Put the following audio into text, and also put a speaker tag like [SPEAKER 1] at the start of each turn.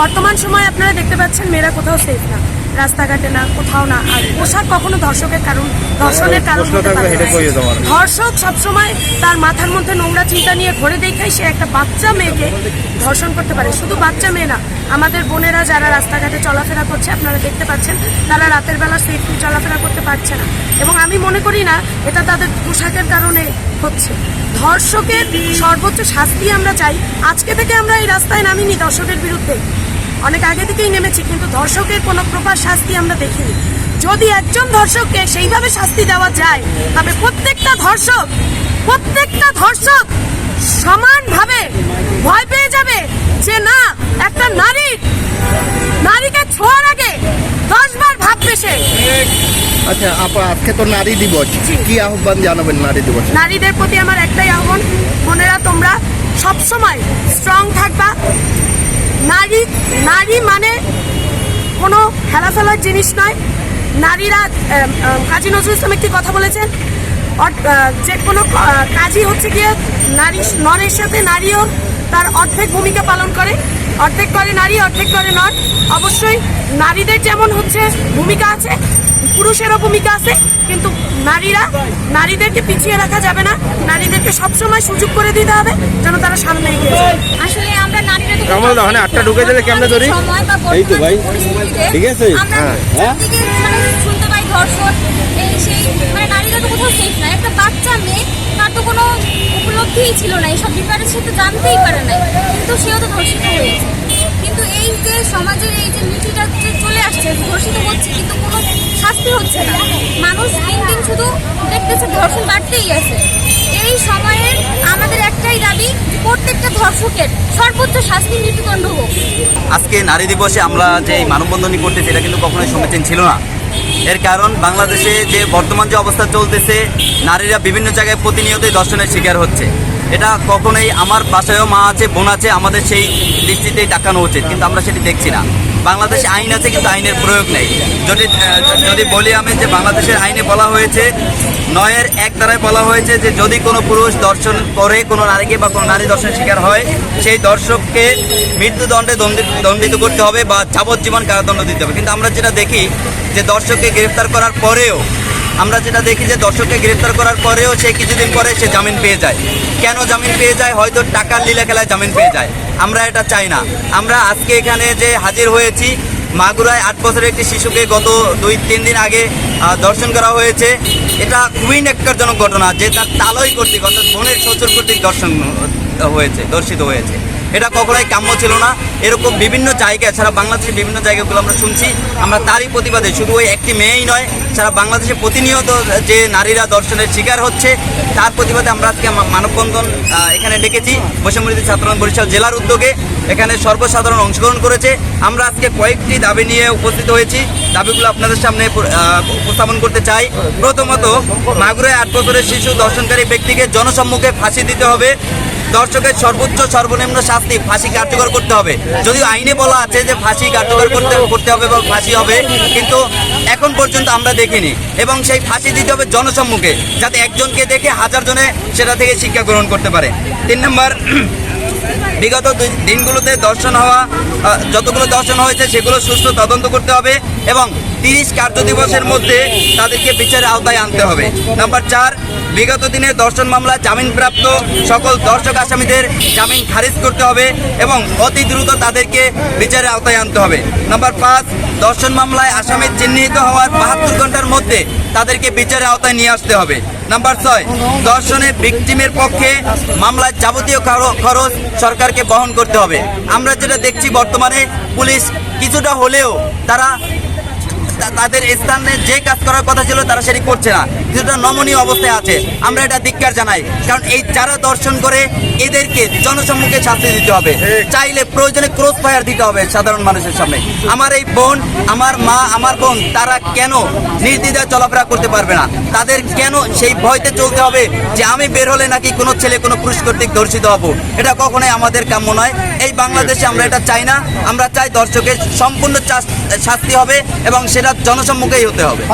[SPEAKER 1] বর্তমান সময়ে আপনারা দেখতে পাচ্ছেন মেয়েরা কোথাও সেফ না রাস্তাঘাটে না কোথাও না আর পোশাক কখনো ধর্ষকের কারণ ধর্ষণের কারণ। ধর্ষক সবসময় তার মাথার মধ্যে নোংরা চিন্তা নিয়ে ঘরে দেখায় সে একটা বাচ্চা মেয়েকে ধর্ষণ করতে পারে। শুধু বাচ্চা মেয়ে না আমাদের বোনেরা যারা রাস্তাঘাটে চলাফেরা করছে আপনারা দেখতে পাচ্ছেন তারা রাতের বেলা সেফলি চলাফেরা করতে পারছে না। এবং আমি মনে করি না এটা তাদের পোশাকের কারণে হচ্ছে। ধর্ষকের সর্বোচ্চ শাস্তি আমরা চাই। আজকে থেকে আমরা এই রাস্তায় নামিনি ধর্ষকের বিরুদ্ধে। অনেক আগে থেকেই নেমেছি কিন্তু ধর্ষকের কোনো প্রকার শাস্তি আমরা দেখিনি। যদি একজন ধর্ষককে সেইভাবে শাস্তি দেওয়া যায় তবে প্রত্যেকটা ধর্ষক প্রত্যেকটা ধর্ষক সমানভাবে ভয় পেয়ে যাবে যে না একটা নারী নারীকে ছোঁয়ার আগে দশবার ভাববে সে।
[SPEAKER 2] আচ্ছা আপা আজকে তো নারী দিবস। কি আহ্বান জানাবেন নারী দিবস?
[SPEAKER 1] নারীদের প্রতি আমার একটাই আহ্বান বোনেরা তোমরা সবসময় স্ট্রং থাকবা। নারী নারী মানে কোনো হেলাফেলার জিনিস নয়। নারীরা কাজী নজরুল ইসলাম একটি কথা বলেছেন যে কোনো কাজী হচ্ছে গিয়ে নারী, নরের সাথে নারীও তার অর্ধেক ভূমিকা পালন করে। অর্ধেক করে নারী অর্ধেক করে নর অবশ্যই নারীদের যেমন হচ্ছে ভূমিকা আছে পুরুষেরও ভূমিকা আছে কিন্তু নারীরা নারীদেরকে পিছিয়ে রাখা যাবে না নারীদেরকে সবসময় সুযোগ করে দিতে হবে যেন তারা সামনে এগিয়ে
[SPEAKER 3] আসলে আমরা নারীরা তো
[SPEAKER 4] ওখানে আটটা ঢুকে দিলে কেমনে ধরি?
[SPEAKER 3] সময় বা
[SPEAKER 4] এই তো ভাই। ঠিক আছে? হ্যাঁ। হ্যাঁ?
[SPEAKER 3] মানে শুনতে পাই ধর্ষণ এই সেই মানে নারীরা তো কোথাও সেফ না একটা বাচ্চা মেয়ে তার তো কোনো উপলব্ধিই ছিল না এইসব ব্যাপারে সে তো জানতেই পারে না কিন্তু সেও ধর্ষিত হয়েছে কিন্তু এই যে সমাজের এই যে নীতিটা যে চলে আসছে ধর্ষিত হচ্ছে, কিন্তু কোনো শাস্তি হচ্ছে না। মানুষ দিন দিন শুধু দেখতেছে ধর্ষণ বাড়তেই আছে। এই সময়ে আমাদের একটাই দাবি প্রত্যেকটা ধর্ষকের সর্বোচ্চ শাস্তি মৃত্যুদণ্ড হোক।
[SPEAKER 5] আজকে নারী দিবসে আমরা যে মানববন্ধনী করতেছি, এটা কিন্তু কখনোই সমীচীন ছিল না। এর কারণ, বাংলাদেশে যে বর্তমান যে অবস্থা চলতেছে, নারীরা বিভিন্ন জায়গায় প্রতিনিয়তই দর্শনের শিকার হচ্ছে। এটা কখনোই আমার বাসায়ও মা আছে, বোন আছে, আমাদের সেই দৃষ্টিতেই তাকানো উচিত, কিন্তু আমরা সেটি দেখছি না। বাংলাদেশে আইন আছে, কিন্তু আইনের প্রয়োগ নেই। যদি যদি বলি আমি যে বাংলাদেশের আইনে বলা হয়েছে, নয়ের এক দ্বারায় বলা হয়েছে যে যদি কোনো পুরুষ দর্শন করে, কোনো নারীকে বা কোনো নারী দর্শনের শিকার হয়, সেই দর্শককে মৃত্যুদণ্ডে দণ্ডি- দণ্ডিত করতে হবে বা যাবজ্জীবন কারাদণ্ড দিতে হবে। কিন্তু আমরা যেটা দেখি যে দর্শককে গ্রেফতার করার পরেও আমরা যেটা দেখি যে দর্শককে গ্রেফতার করার পরেও সে কিছুদিন পরে সে জামিন পেয়ে যায়। কেন জামিন পেয়ে যায়? হয়তো টাকার লীলা খেলায় জামিন পেয়ে যায়। আমরা এটা চাই না। আমরা আজকে এখানে যে হাজির হয়েছি, মাগুরায় আট বছরের একটি শিশুকে গত দুই, তিন দিন আগে দর্শন করা হয়েছে। এটা খুবই নেককারজনক ঘটনা যে তার তালই কর্তৃক অর্থাৎ বোনের শ্বশুর কর্তৃক দর্শন হয়েছে দর্শিত হয়েছে। এটা কখনোই কাম্য ছিল না। এরকম বিভিন্ন জায়গায়, সারা বাংলাদেশের বিভিন্ন জায়গাগুলো আমরা শুনছি। আমরা তারই প্রতিবাদে, শুধু ওই একটি মেয়েই নয়, সারা বাংলাদেশে প্রতিনিয়ত যে নারীরা দর্শনের শিকার হচ্ছে, তার প্রতিবাদে আমরা আজকে মানববন্ধন এখানে ডেকেছি। বৈষম্যনীতি ছাত্র বরিশাল জেলার উদ্যোগে এখানে সর্বসাধারণ অংশগ্রহণ করেছে। আমরা আজকে কয়েকটি দাবি নিয়ে উপস্থিত হয়েছি। দাবিগুলো আপনাদের সামনে উপস্থাপন করতে চাই। প্রথমত, মাগুরায় আট বছরের শিশু দর্শনকারী ব্যক্তিকে জনসম্মুখে ফাঁসি দিতে হবে। দর্শকের সর্বোচ্চ সর্বনিম্ন শাস্তি ফাঁসি কার্যকর করতে হবে। যদিও আইনে বলা আছে যে ফাঁসি কার্যকর করতে করতে হবে বা ফাঁসি হবে, কিন্তু এখন পর্যন্ত আমরা দেখিনি। এবং সেই ফাঁসি দিতে হবে জনসম্মুখে, যাতে একজনকে দেখে হাজার জনে সেটা থেকে শিক্ষা গ্রহণ করতে পারে। তিন নম্বর, বিগত দিনগুলোতে দর্শন হওয়া যতগুলো দর্শন হয়েছে সেগুলো সুষ্ঠু তদন্ত করতে হবে এবং তিরিশ কার্য দিবসের মধ্যে তাদেরকে বিচারের আওতায় আনতে হবে। নাম্বার চার, বিগত দিনে দর্শন মামলায় জামিনপ্রাপ্ত সকল দর্শক আসামিদের জামিন খারিজ করতে হবে এবং অতি দ্রুত তাদেরকে বিচারের আওতায় আনতে হবে। নাম্বার পাঁচ, দর্শন মামলায় আসামি চিহ্নিত হওয়ার বাহাত্তর ঘণ্টার মধ্যে তাদেরকে বিচারের আওতায় নিয়ে আসতে হবে। নাম্বার ছয় দর্শনের ভিকটিমের পক্ষে মামলার যাবতীয় খরচ সরকারকে বহন করতে হবে। আমরা যেটা দেখছি বর্তমানে, পুলিশ কিছুটা হলেও তারা তাদের স্থানে যে কাজ করার কথা ছিল তারা সেটি করছে না। কিছুটা নমনীয় অবস্থায় আছে। আমরা এটা ধিক্কার জানাই। কারণ এই যারা দর্শন করে, এদেরকে জনসম্মুখে শাস্তি দিতে হবে। চাইলে প্রয়োজনে ক্রস ফায়ার দিতে হবে সাধারণ মানুষের সামনে। আমার এই বোন, আমার মা, আমার বোন, তারা কেন নির্দ্বিধায় চলাফেরা করতে পারবে না? তাদের কেন সেই ভয়তে চলতে হবে যে আমি বের হলে নাকি কোনো ছেলে, কোনো পুরুষ কর্তৃক ধর্ষিত হব? এটা কখনোই আমাদের কাম্য নয়। এই বাংলাদেশে আমরা এটা চাই না। আমরা চাই দর্শকের সম্পূর্ণ শাস্তি হবে এবং সেটা জনসম্মুখেই হতে হবে।